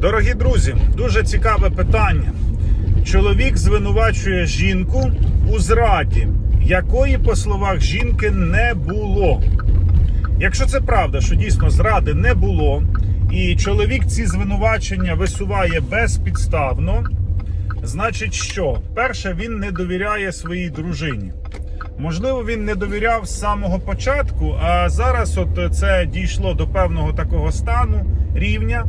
Дорогі друзі, дуже цікаве питання. Чоловік звинувачує жінку у зраді, якої, по словах жінки, не було. Якщо це правда, що дійсно зради не було, і чоловік ці звинувачення висуває безпідставно, значить, що? Перше, він не довіряє своїй дружині. Можливо, він не довіряв з самого початку, а зараз от це дійшло до певного такого стану рівня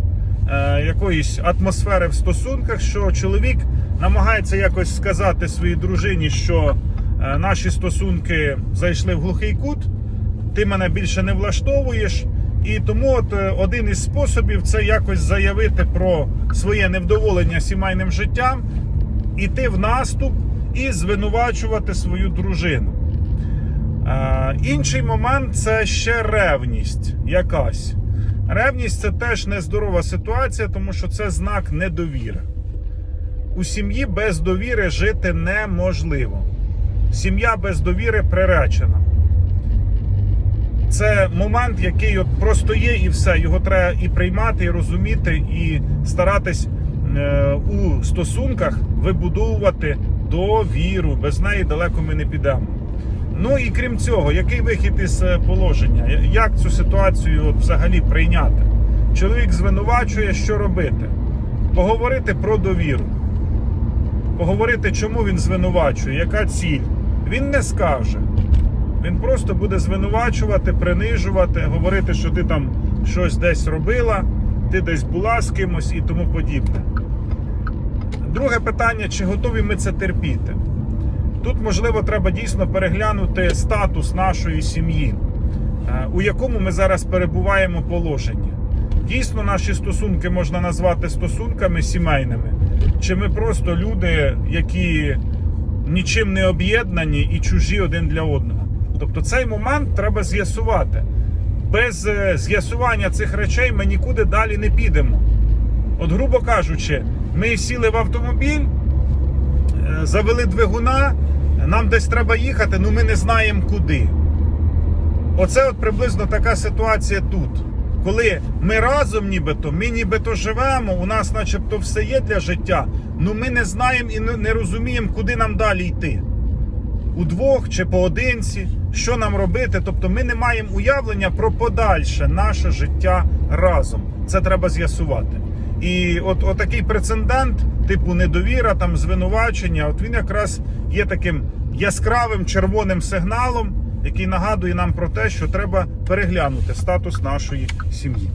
якоїсь атмосфери в стосунках, що чоловік намагається якось сказати своїй дружині, що е, наші стосунки зайшли в глухий кут, ти мене більше не влаштовуєш. І тому от е, один із способів це якось заявити про своє невдоволення сімейним життям, іти в наступ і звинувачувати свою дружину. Е, інший момент це ще ревність якась. Ревність це теж нездорова ситуація, тому що це знак недовіри. У сім'ї без довіри жити неможливо. Сім'я без довіри приречена. Це момент, який от просто є, і все. Його треба і приймати, і розуміти, і старатись е, у стосунках вибудовувати довіру. Без неї далеко ми не підемо. Ну і крім цього, який вихід із е, положення? Як цю ситуацію от взагалі прийняти? Чоловік звинувачує, що робити? Поговорити про довіру. Поговорити, чому він звинувачує, яка ціль. Він не скаже. Він просто буде звинувачувати, принижувати, говорити, що ти там щось десь робила, ти десь була з кимось і тому подібне. Друге питання: чи готові ми це терпіти? Тут, можливо, треба дійсно переглянути статус нашої сім'ї, е, у якому ми зараз перебуваємо положенні. Дійсно, наші стосунки можна назвати стосунками сімейними, чи ми просто люди, які нічим не об'єднані і чужі один для одного. Тобто цей момент треба з'ясувати. Без е, з'ясування цих речей ми нікуди далі не підемо. От, грубо кажучи, ми сіли в автомобіль, завели двигуна, нам десь треба їхати, ну ми не знаємо куди. Оце от приблизно така ситуація тут. Коли ми разом нібито, ми нібито живемо, у нас начебто все є для життя, ну ми не знаємо і не- розуміємо, куди нам далі йти. Удвох чи поодинці, що нам робити. Тобто ми не маємо уявлення про подальше наше життя разом. Це треба з'ясувати. І от, от такий прецедент, типу недовіра, там звинувачення, от він якраз є таким яскравим червоним сигналом, який нагадує нам про те, що треба переглянути статус нашої сім'ї.